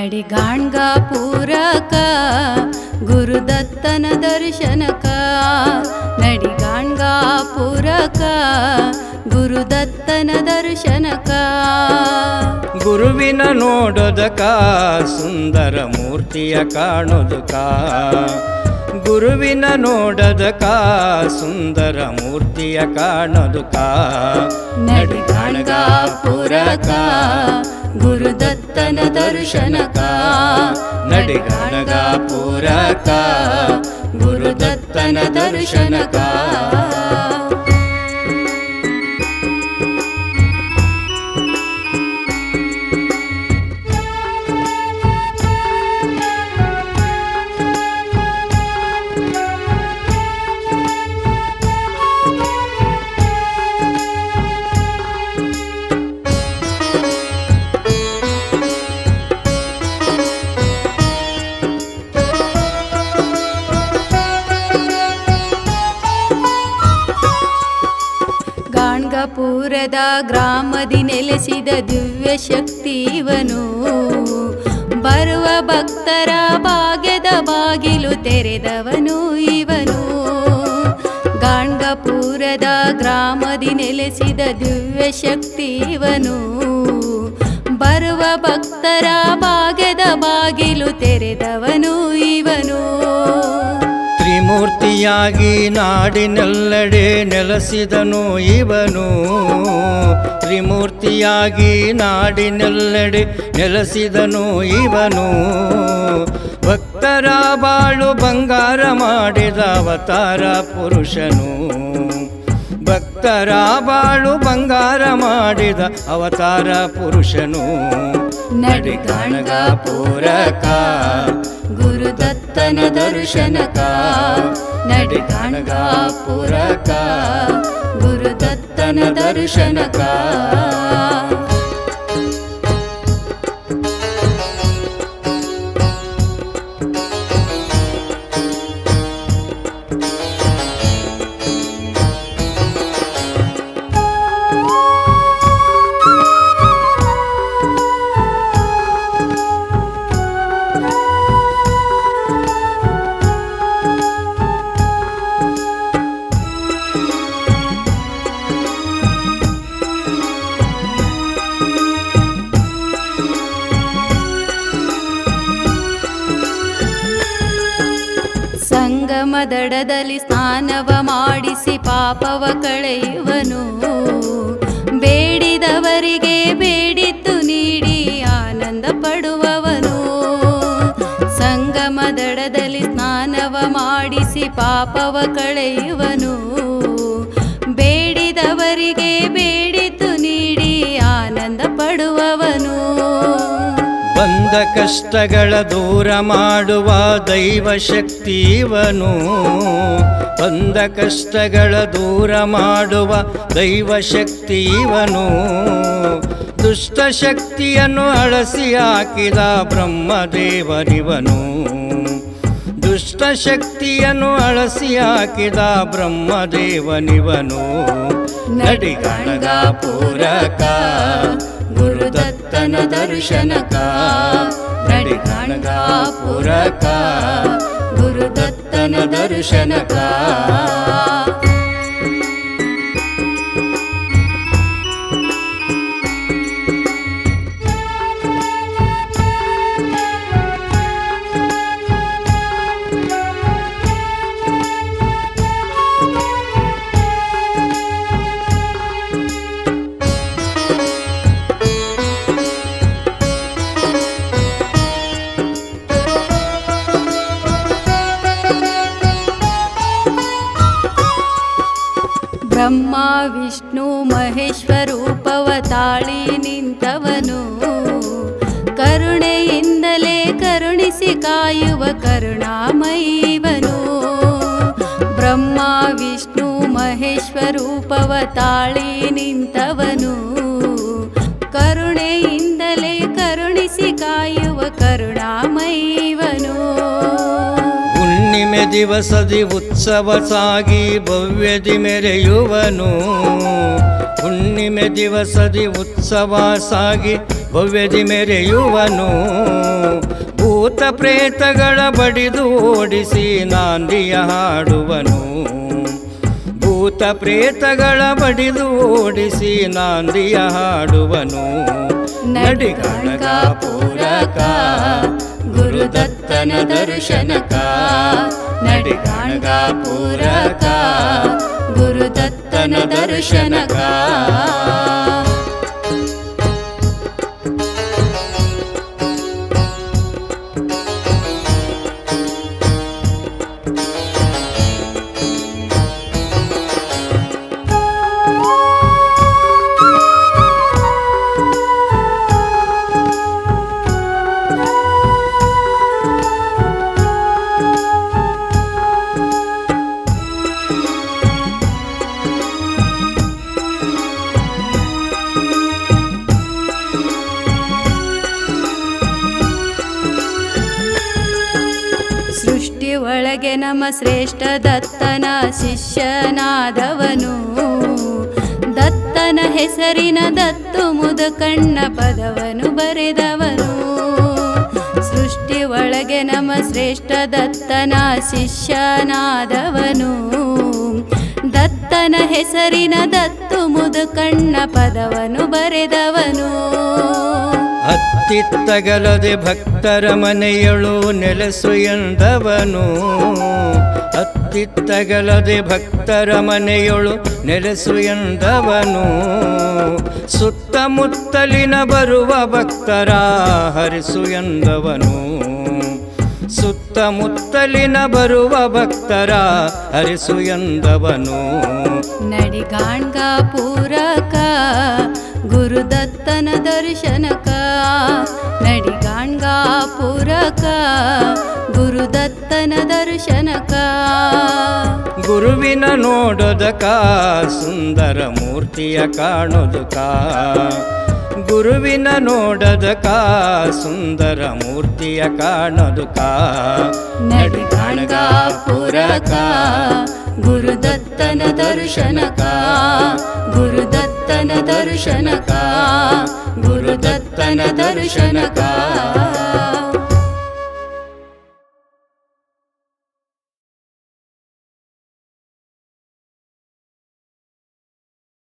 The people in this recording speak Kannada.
ನಡಿ ಗಾಣ್ಗ ಪೂರಕ, ಗುರುದತ್ತನ ದರ್ಶನಕ. ನಡಿ ಗಾಣ್ಗ ಪೂರಕ, ಗುರುದತ್ತನ ದರ್ಶನಕ. ಗುರುವಿನ ನೋಡೋದಕ, ಸುಂದರ ಮೂರ್ತಿಯ ಕಾಣೋದಕ. ಗುರುವಿನ ನೋಡದ ಕಾ ಸುಂದರ ಮೂರ್ತಿಯ ಕಾಣದು ಕಾ. ಕಾಣೋದಕ ಪುರಕ ಗುರುದತ್ತನ ದರ್ಶನಕ. ನಡಿಗಣಗಾಪುರಕ ಗುರುದತ್ತನ ದರ್ಶನಕ. ಗಾಣ್ಗಪುರದ ಗ್ರಾಮದಿ ನೆಲೆಸಿದ ದಿವ್ಯ ಶಕ್ತಿವನು ಬರುವ ಭಕ್ತರ ಭಾಗ್ಯದ ಬಾಗಿಲು ತೆರೆದವನು ಇವನು. ಗಾಣ್ಗಪುರದ ಗ್ರಾಮದಿ ನೆಲೆಸಿದ ದಿವ್ಯ ಶಕ್ತಿ ಇವನು. ಬರುವ ಭಕ್ತರ ತ್ರಿಮೂರ್ತಿಯಾಗಿ ನಾಡಿನೆಲ್ಲೆಡೆ ನೆಲೆಸಿದನು ಇವನು. ತ್ರಿಮೂರ್ತಿಯಾಗಿ ನಾಡಿನೆಲ್ಲೆಡೆ ನೆಲೆಸಿದನು ಇವನು. ಭಕ್ತರ ಬಾಳು ಬಂಗಾರ ಮಾಡಿದ ಅವತಾರ ಪುರುಷನು. ಭಕ್ತರ ಬಾಳು ಬಂಗಾರ ಮಾಡಿದ ಅವತಾರ ಪುರುಷನು. ನಡಿಗಣಗಾಪುರಕ ಗುರುದತ್ತನ ದರ್ಶನಕ. ನಡಿಗಣಗಾಪುರಕ ಗುರುದತ್ತನ ದರ್ಶನಕ. ಸಂಗಮ ದಡದಲ್ಲಿ ಸ್ನಾನವ ಮಾಡಿಸಿ ಪಾಪವ ಕಳೆಯುವನು. ಬೇಡಿದವರಿಗೆ ಬೇಡಿತ್ತು ನೀಡಿ ಆನಂದ ಪಡುವವನು ಸಂಗಮ ದಡದಲ್ಲಿ ಸ್ನಾನವ ಮಾಡಿಸಿ ಪಾಪವ ಕಳೆಯುವನು. ಬಂದ ಕಷ್ಟಗಳ ದೂರ ಮಾಡುವ ದೈವ ಶಕ್ತಿವನು ಬಂದ ಕಷ್ಟಗಳ ದೂರ ಮಾಡುವ ದೈವ ಶಕ್ತಿವನು ದುಷ್ಟ ಶಕ್ತಿಯನ್ನು ಅಳಸಿ ಹಾಕಿದ ಬ್ರಹ್ಮದೇವರಿವನು ದುಷ್ಟ ಶಕ್ತಿಯನ್ನು ಅಳಸಿ ಹಾಕಿದ ಬ್ರಹ್ಮದೇವನಿವನು. ನಡಿಗಣಗಾಪುರಕ ಗುರುದತ್ತನ ದರ್ಶನಕ. ನಡಿಗಣಗಾಪುರಕ ಗುರುದತ್ತನ ದರ್ಶನಕ. ತಾಳಿ ನಿಂತವನು. ಕರುಣೆಯಿಂದಲೇ ಕರುಣಿಸಿ ಕಾಯುವ ಕರುಣಾಮೈವನು ಬ್ರಹ್ಮ, ವಿಷ್ಣು, ಮಹೇಶ್ವರೂಪವ ತಾಳಿ ನಿಂತವನು. ಕರುಣೆಯಿಂದಲೇ ಕರುಣಿಸಿ ಕಾಯುವ ಕರುಣಾಮೈವನು ಹುಣ್ಣಿಮೆ ದಿವಸದಿ ಉತ್ಸವ ಸಾಗಿ ಭವ್ಯದಿ ಮೆರೆಯುವನು. ಹುಣ್ಣಿಮೆ ದಿವಸದಿ ಉತ್ಸವ ಸಾಗಿ ಭವ್ಯದಿ ಮೆರೆಯುವನು. ಭೂತ ಪ್ರೇತಗಳ ಬಡಿದು ಓಡಿಸಿ ನಾಂದಿಯ ಹಾಡುವನು. ಭೂತ ಪ್ರೇತಗಳ ಬಡಿದು ಓಡಿಸಿ ನಾಂದಿಯ ಹಾಡುವನು. ನಡಿಗಣಗ ಪೂರಕ, ಗುರುದತ್ತನ ದರ್ಶನಕ. ನಡಿಗಣಗ ಪೂರಕ ಗುರುದತ್ತನ ದರ್ಶನಕ ಒಳಗೆ ನಮ್ಮ ಶ್ರೇಷ್ಠ ದತ್ತನ ಶಿಷ್ಯನಾದವನು. ದತ್ತನ ಹೆಸರಿನ ದತ್ತು ಮುದುಕಣ್ಣ ಪದವನು ಬರೆದವನು. ಸೃಷ್ಟಿ ಒಳಗೆ ನಮ್ಮ ಶ್ರೇಷ್ಠ ದತ್ತನ ಶಿಷ್ಯನಾದವನು. ದತ್ತನ ಹೆಸರಿನ ದತ್ತು ಮುದುಕಣ್ಣ ಪದವನು ಬರೆದವನು. ಅತ್ತಿತ್ತಗಲದೆ ಭಕ್ತರ ಮನೆಯಳು ನೆಲೆಸು ಎಂದವನು. ಅತ್ತಿತ್ತಗಲದೆ ಭಕ್ತರ ಮನೆಯೊಳು ನೆಲೆಸು ಎಂದವನು. ಸುತ್ತಮುತ್ತಲಿನ ಬರುವ ಭಕ್ತರ ಹರಿಸು ಎಂದವನು. ಸುತ್ತಮುತ್ತಲಿನ ಬರುವ ಭಕ್ತರ ಹರಿಸು ಎಂದವನು. ನಡಿಗಾಣ್ಗ ಪೂರಕ ಗುರುದತ್ತನ ದರ್ಶನಕ, ನಡಿಗಾಣ್ಗ ಪೂರಕ, ಗುರುದತ್ತನ ದರ್ಶನಕ. ಗುರುವಿನ ನೋಡೋದಕ, ಸುಂದರ ಮೂರ್ತಿಯ ಕಾಣೋದಕ. ಗುರುವಿನ ನೋಡೋದಕ, ಸುಂದರ ಮೂರ್ತಿಯ ಕಾಣೋದಕ. ನಡಿಗಾಣ್ಗ ಪೂರಕ, ಗುರುದತ್ತನ ದರ್ಶನಕ. दर्शनका गुरुदत्तन दर्शनका।